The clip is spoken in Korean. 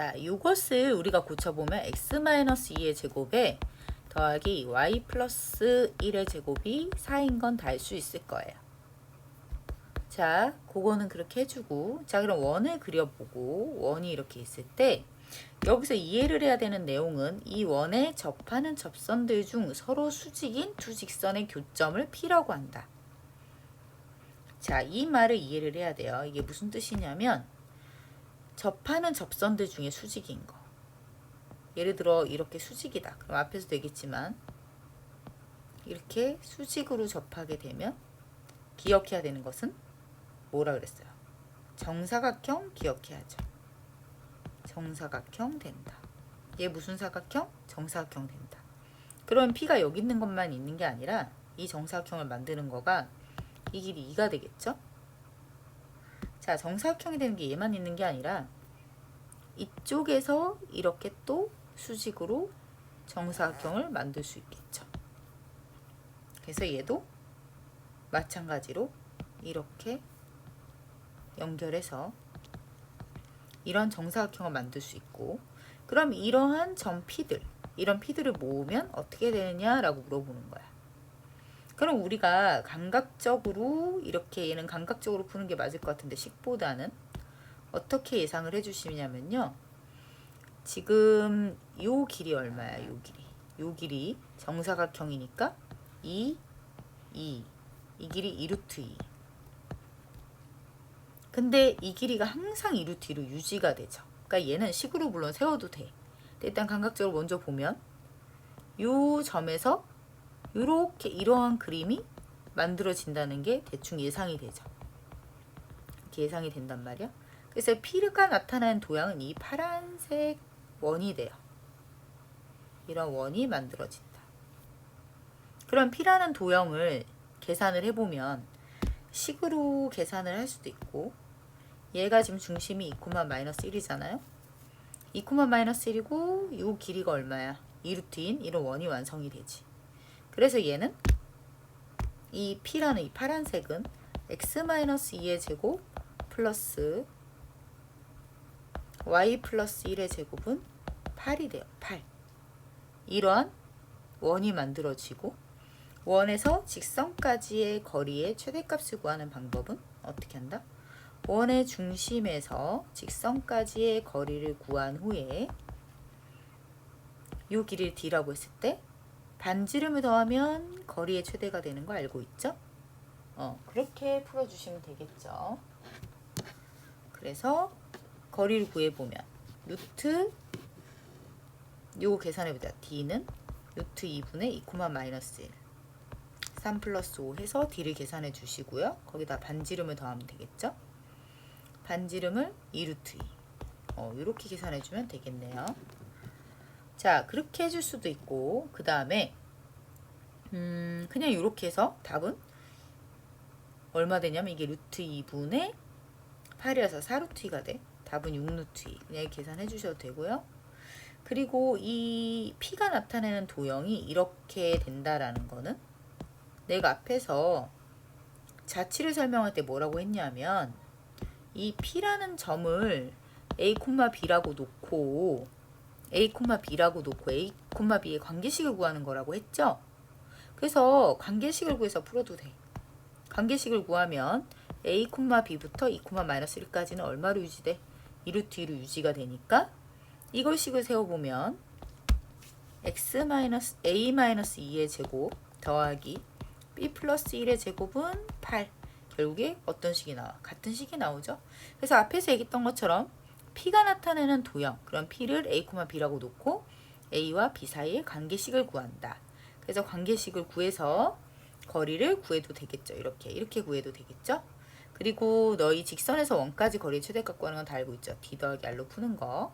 자, 이것을 우리가 고쳐보면 x-2의 제곱에 더하기 y 플러스 1의 제곱이 4인 건 다 알 수 있을 거예요. 자, 그거는 그렇게 해주고 자, 그럼 원을 그려보고 원이 이렇게 있을 때 여기서 이해를 해야 되는 내용은 이 원에 접하는 접선들 중 서로 수직인 두 직선의 교점을 P라고 한다. 자, 이 말을 이해를 해야 돼요. 이게 무슨 뜻이냐면 접하는 접선들 중에 수직인 거. 예를 들어 이렇게 수직이다. 그럼 앞에서 되겠지만 이렇게 수직으로 접하게 되면 기억해야 되는 것은 뭐라 그랬어요? 정사각형 기억해야죠. 정사각형 된다. 얘 무슨 사각형? 정사각형 된다. 그럼 P가 여기 있는 것만 있는 게 아니라 이 정사각형을 만드는 거가 이 길이 2가 되겠죠? 자, 정사각형이 되는 게 얘만 있는 게 아니라 이쪽에서 이렇게 또 수직으로 정사각형을 만들 수 있겠죠. 그래서 얘도 마찬가지로 이렇게 연결해서 이런 정사각형을 만들 수 있고 그럼 이러한 점 P들 이런 P들을 모으면 어떻게 되느냐라고 물어보는 거야. 그럼 우리가 감각적으로 이렇게 얘는 감각적으로 푸는 게 맞을 것 같은데 식보다는 어떻게 예상을 해주시냐면요. 지금 요 길이 얼마야? 요 길이. 요 길이 정사각형이니까 2, 2. 이 길이 2루트 2. 근데 이 길이가 항상 2루트 2로 유지가 되죠. 그러니까 얘는 식으로 물론 세워도 돼. 일단 감각적으로 먼저 보면 요 점에서 이렇게 이러한 그림이 만들어진다는 게 대충 예상이 되죠. 예상이 된단 말이야. 그래서 피르가 나타나는 도형은 이 파란색 원이 돼요. 이런 원이 만들어진다. 그럼 피라는 도형을 계산을 해보면 식으로 계산을 할 수도 있고 얘가 지금 중심이 2, 마이너스 1이잖아요. 2, 마이너스 1이고 이 길이가 얼마야? 2루트인 이런 원이 완성이 되지. 그래서 얘는 이 P라는 이 파란색은 x-2의 제곱 플러스 y 플러스 1의 제곱은 8이 돼요. 8. 이러한 원이 만들어지고 원에서 직선까지의 거리의 최대값을 구하는 방법은 어떻게 한다? 원의 중심에서 직선까지의 거리를 구한 후에 이 길이를 d라고 했을 때 반지름을 더하면 거리의 최대가 되는 거 알고 있죠? 어, 그렇게 풀어주시면 되겠죠. 그래서 거리를 구해보면 루트 요거 계산해보자. d는 루트 2분의 2, 마이너스 1 3 플러스 5 해서 d를 계산해 주시고요. 거기다 반지름을 더하면 되겠죠? 반지름을 2루트 2 어, 이렇게 계산해 주면 되겠네요. 자, 그렇게 해줄 수도 있고 그 다음에 음, 그냥 이렇게 해서 답은 얼마 되냐면 이게 루트 2분의 8이라서 4루트 2가 돼. 답은 6루트 2. 그냥 계산해 주셔도 되고요. 그리고 이 P가 나타내는 도형이 이렇게 된다라는 거는 내가 앞에서 자치를 설명할 때 뭐라고 했냐면 이 P라는 점을 A, B라고 놓고 A, B라고 놓고 A, B의 관계식을 구하는 거라고 했죠. 그래서 관계식을 구해서 풀어도 돼. 관계식을 구하면 A, B부터 2, 마이너스 1까지는 얼마로 유지돼? 2루트 2로 유지가 되니까 이걸 식을 세워보면 x 마이너스 a 마이너스 2의 제곱 더하기 b 플러스 1의 제곱은 8 결국에 어떤 식이 나와? 같은 식이 나오죠. 그래서 앞에서 얘기했던 것처럼 p가 나타내는 도형 그럼 p를 a, b라고 놓고 a와 b 사이의 관계식을 구한다. 그래서 관계식을 구해서 거리를 구해도 되겠죠. 이렇게 이렇게 구해도 되겠죠. 그리고 너희 직선에서 원까지 거리 최대값 구하는 건 다 알고 있죠. d 더하기 r로 푸는 거.